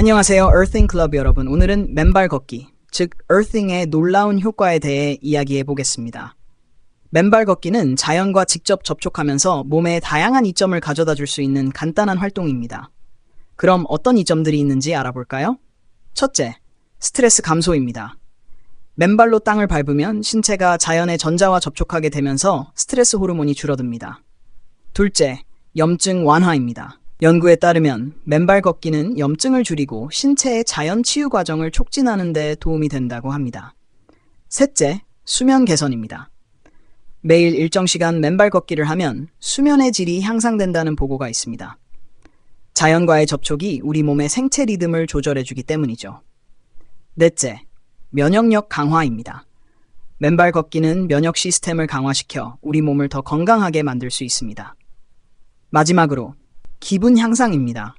안녕하세요, Earthing 클럽 여러분. 오늘은 맨발 걷기, 즉 Earthing의 놀라운 효과에 대해 이야기해 보겠습니다. 맨발 걷기는 자연과 직접 접촉하면서 몸에 다양한 이점을 가져다 줄 수 있는 간단한 활동입니다. 그럼 어떤 이점들이 있는지 알아볼까요? 첫째, 스트레스 감소입니다. 맨발로 땅을 밟으면 신체가 자연의 전자와 접촉하게 되면서 스트레스 호르몬이 줄어듭니다. 둘째, 염증 완화입니다. 연구에 따르면 맨발 걷기는 염증을 줄이고 신체의 자연 치유 과정을 촉진하는 데 도움이 된다고 합니다. 셋째, 수면 개선입니다. 매일 일정 시간 맨발 걷기를 하면 수면의 질이 향상된다는 보고가 있습니다. 자연과의 접촉이 우리 몸의 생체 리듬을 조절해주기 때문이죠. 넷째, 면역력 강화입니다. 맨발 걷기는 면역 시스템을 강화시켜 우리 몸을 더 건강하게 만들 수 있습니다. 마지막으로 기분 향상입니다.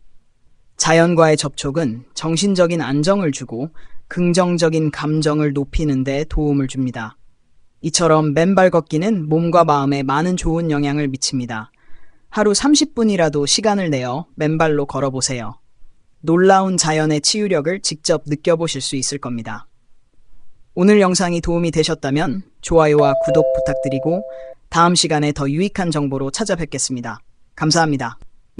자연과의 접촉은 정신적인 안정을 주고 긍정적인 감정을 높이는 데 도움을 줍니다. 이처럼 맨발 걷기는 몸과 마음에 많은 좋은 영향을 미칩니다. 하루 30분이라도 시간을 내어 맨발로 걸어보세요. 놀라운 자연의 치유력을 직접 느껴보실 수 있을 겁니다. 오늘 영상이 도움이 되셨다면 좋아요와 구독 부탁드리고 다음 시간에 더 유익한 정보로 찾아뵙겠습니다. 감사합니다.